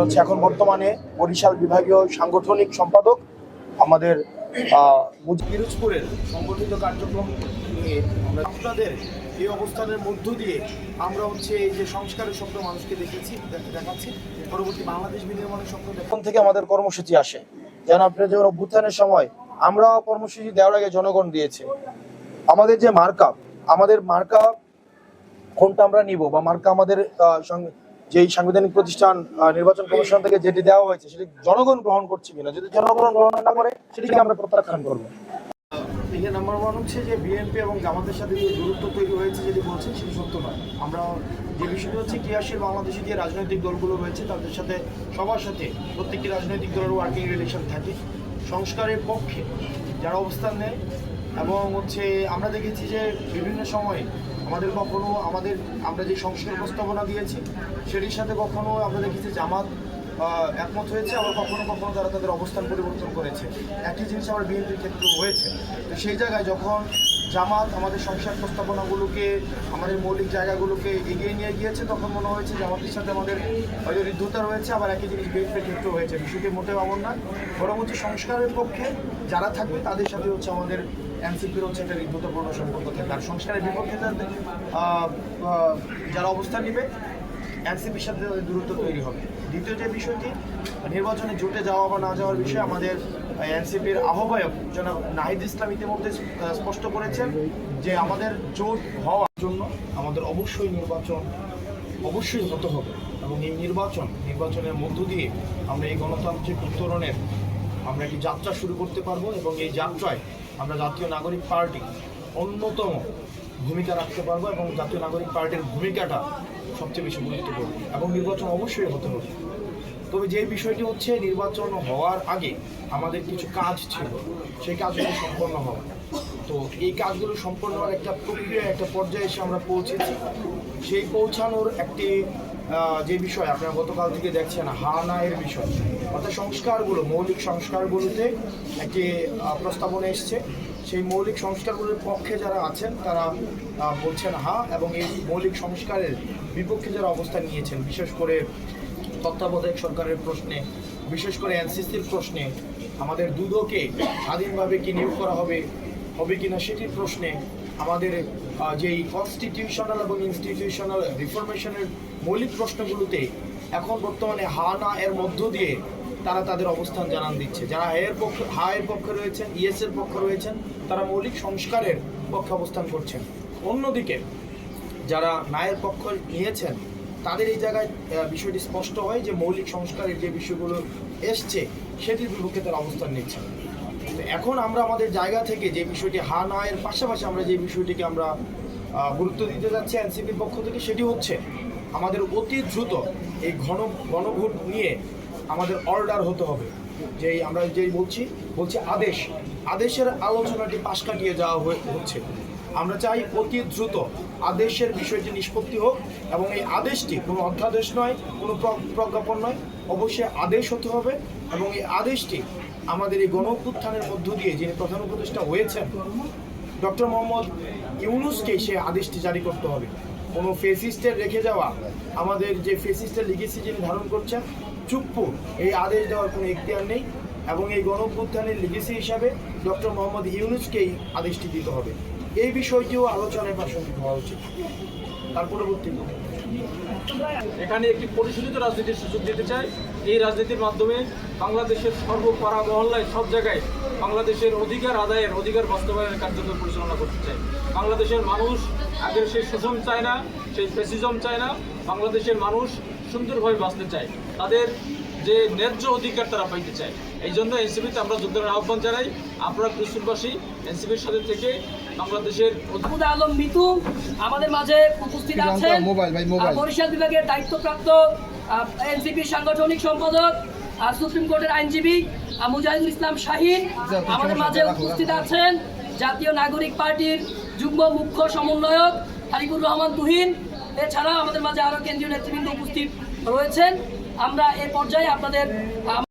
হচ্ছে এখন বর্তমানে বরিশাল বিভাগীয় সাংগঠনিক সম্পাদক আমাদের পিরোজপুরের সংগঠিত কার্যক্রম নিয়ে আমরা আপনাদের এই অবস্থানের মধ্য দিয়ে আমরা হচ্ছে এই যে সংস্কারের স্বপ্ন মানুষকে দেখেছি দেখ- দেখাচ্ছি। পরবর্তী বাংলাদেশ বিনির্মাণের স্বপ্ন এখন থেকে আমাদের কর্মসূচি আসে। যেন আপনার যেমন অভ্যুত্থানের সময় আমরা কর্মসূচি দেওয়ার আগে জনগণ দিয়েছে। আমাদের যে মার্কা আমাদের মার্কা কোনটা আমরা নিব বা মার্কা আমাদের সং- যেই সাংবিধানিক প্রতিষ্ঠান নির্বাচন কমিশন থেকে যেটি দেওয়া হয়েছে, সেটি জনগণ গ্রহণ করছে কিনা? যদি জনগণ গ্রহণ না করে, সেটিকে আমরা প্রত্যাখ্যান করব। এখানে নাম্বার ওয়ান হচ্ছে যে বিএনপি এবং জামাতের সাথে যে দূরত্ব তৈরি হয়েছে, যেটি বলছেন, সেটি সত্য নয়। আমরা যে বিষয়টি হচ্ছে ক্রিয়াশীল বাংলাদেশে যে রাজনৈতিক দলগুলো রয়েছে, তাদের সাথে, সবার সাথে প্রত্যেকটি রাজনৈতিক দলের ওয়ার্কিং রিলেশন থাকে। সংস্কারের পক্ষে যারা অবস্থান নেয়, এবং হচ্ছে আমরা দেখেছি যে বিভিন্ন সময়ে আমাদের কখনো আমাদের, আমরা যে সংস্কার প্রস্তাবনা দিয়েছি, সেটির সাথে কখনো আমরা দেখেছি জামাত একমত হয়েছে, আবার কখনো কখনো তারা তাদের অবস্থান পরিবর্তন করেছে। একই জিনিস আমার বিএনপির ক্ষেত্রেও হয়েছে। তো সেই জায়গায় যখন জামাত আমাদের সংসার প্রস্তাবনাগুলোকে আমাদের মৌলিক জায়গাগুলোকে এগিয়ে নিয়ে গিয়েছে, তখন মনে হয়েছে জামাতের সাথে আমাদের হয়তো ঋদ্ধতা রয়েছে, আবার একই জিনিস বিএনপির ক্ষেত্রেও হয়েছে। বিষয়টি মোটেও এমন নয়। বরং হচ্ছে সংস্কারের পক্ষে যারা থাকবে, তাদের সাথে হচ্ছে আমাদের এনসিপির হচ্ছে একটা ঋদ্ধতাপূর্ণ সম্পর্ক থাকে আর সংস্কারের বিপক্ষে যারা অবস্থান নেবে, এনসিপির সাথে তাদের দূরত্ব তৈরি হবে। দ্বিতীয় যে বিষয়টি, নির্বাচনে জোটে যাওয়া বা না যাওয়ার বিষয়ে আমাদের এনসিপির আহ্বায়ক জনাব নাহিদ ইসলাম ইতিমধ্যে স্পষ্ট করেছেন যে আমাদের জোট হওয়ার জন্য আমাদের অবশ্যই নির্বাচন, অবশ্যই হতে হবে। এবং এই নির্বাচন, নির্বাচনের মধ্য দিয়ে আমরা এই গণতান্ত্রিক উত্তরণের আমরা একটি যাত্রা শুরু করতে পারব এবং এই যাত্রায় আমরা জাতীয় নাগরিক পার্টি অন্যতম ভূমিকা রাখতে পারব এবং জাতীয় নাগরিক পার্টির ভূমিকাটা সবচেয়ে বেশি গুরুত্বপূর্ণ এবং নির্বাচন অবশ্যই হতে হবে। তবে যে বিষয়টি হচ্ছে নির্বাচন হওয়ার আগে আমাদের কিছু কাজ ছিল, সেই কাজগুলো সম্পন্ন হওয়া। তো এই কাজগুলো সম্পন্ন হওয়ার একটা প্রক্রিয়া একটা পর্যায়ে এসে আমরা পৌঁছেছি। সেই পৌঁছানোর একটি যে বিষয় আপনারা গতকাল থেকে দেখছেন হা না এর বিষয়। অর্থাৎ সংস্কারগুলো, মৌলিক সংস্কারগুলোতে একটি প্রস্তাবনা এসছে। সেই মৌলিক সংস্কারগুলোর পক্ষে যারা আছেন, তারা বলছেন হা এবং এই মৌলিক সংস্কারের বিপক্ষে যারা অবস্থান নিয়েছেন, বিশেষ করে তত্ত্বাবধায়ক সরকারের প্রশ্নে, বিশেষ করে এনসিসির প্রশ্নে, আমাদের দুদকে স্বাধীনভাবে কি নিয়োগ করা হবে হবে কিনা সেটির প্রশ্নে আমাদের যেই কনস্টিটিউশনাল এবং ইনস্টিটিউশনাল রিফরমেশনের মৌলিক প্রশ্নগুলোতে এখন বর্তমানে হা না এর মধ্য দিয়ে তারা তাদের অবস্থান জানান দিচ্ছে। যারা এর পক্ষ, হা এর পক্ষে রয়েছেন, ইএস এর পক্ষে রয়েছেন, তারা মৌলিক সংস্কারের পক্ষে অবস্থান করছেন। অন্যদিকে, যারা নায়ের পক্ষ নিয়েছেন, তাদের এই জায়গায় বিষয়টি স্পষ্ট হয় যে মৌলিক সংস্কারের যে বিষয়গুলো এসছে, সেটির বিপক্ষে তারা অবস্থান নিচ্ছেন। তো এখন আমরা আমাদের জায়গা থেকে যে বিষয়টি হা না এর পাশাপাশি আমরা যে বিষয়টিকে আমরা গুরুত্ব দিতে যাচ্ছি এনসিপির পক্ষ থেকে সেটি হচ্ছে আমাদের অতি দ্রুত এই ঘন গণভোট নিয়ে আমাদের অর্ডার হতে হবে। যেই আমরা যেই বলছি বলছি আদেশ। আদেশের আলোচনাটি পাশ কাটিয়ে যাওয়া হয়ে- হচ্ছে। আমরা চাই অতি দ্রুত আদেশের বিষয়টি নিষ্পত্তি হোক এবং এই আদেশটি কোনো অধ্যাদেশ নয়, কোনো প্র- প্রজ্ঞাপন নয়। অবশ্যই আদেশ হতে হবে এবং এই আদেশটি আমাদের এই গণ মধ্য দিয়ে যিনি প্রধান উপদেষ্টা হয়েছেন, ডক্টর মোহাম্মদ ইউনুসকে সে আদেশটি জারি করতে হবে। কোনো ফেসিস্টের রেখে যাওয়া, আমাদের যে ফেসিস্টের লিগেসি যিনি ধারণ করছেন চুপ্পু এই আদেশ দেওয়ার কোনো এখতিয়ার নেই এবং এই গণ অভ্যুত্থানের লিগেসি হিসাবে ডক্টর মোহাম্মদ ইউনুসকেই আদেশটি দিতে হবে। এই বিষয়টিও আলোচনায় প্রাসঙ্গিক হওয়া উচিত। তার পরবর্তী এখানে একটি পরিশোধিত রাজনীতির সুযোগ দিতে চাই এই রাজনীতির মাধ্যমে বাংলাদেশের সর্বপাড়া মহল্লায় সব জায়গায় বাংলাদেশের অধিকার আদায়ের অধিকার বাস্তবায়নের কার্যক্রম পরিচালনা করতে চাই বাংলাদেশের মানুষ আগের সেই শোষণ চায় না, সেই ফেসিজম চায় না। বাংলাদেশের মানুষ সুন্দরভাবে বাঁচতে চায়। তাদের যে ন্যায্য অধিকার তারা পাইতে চায়। এই জন্য এনসিপিতে আমরা যোগদানের আহ্বান জানাই। আপনারা কুসুমবাসী এনসিপির সাথে থেকে বাংলাদেশের মাহমুদ আলম মিতু আমাদের মাঝে উপস্থিত আছেন। বরিশাল বিভাগের দায়িত্বপ্রাপ্ত এনসিপি সাংগঠনিক সম্পাদক আর সুপ্রিম কোর্টের আইনজীবী মুজাহিদুল ইসলাম শাহিন আমাদের মাঝে উপস্থিত আছেন জাতীয় নাগরিক পার্টির যুগ্ম মুখ্য সমন্বয়ক হারিকুর রহমান তুহিন। এছাড়া আমাদের মাঝে আরও কেন্দ্রীয় নেতৃবৃন্দ উপস্থিত রয়েছেন। আমরা এ পর্যায়ে আপনাদের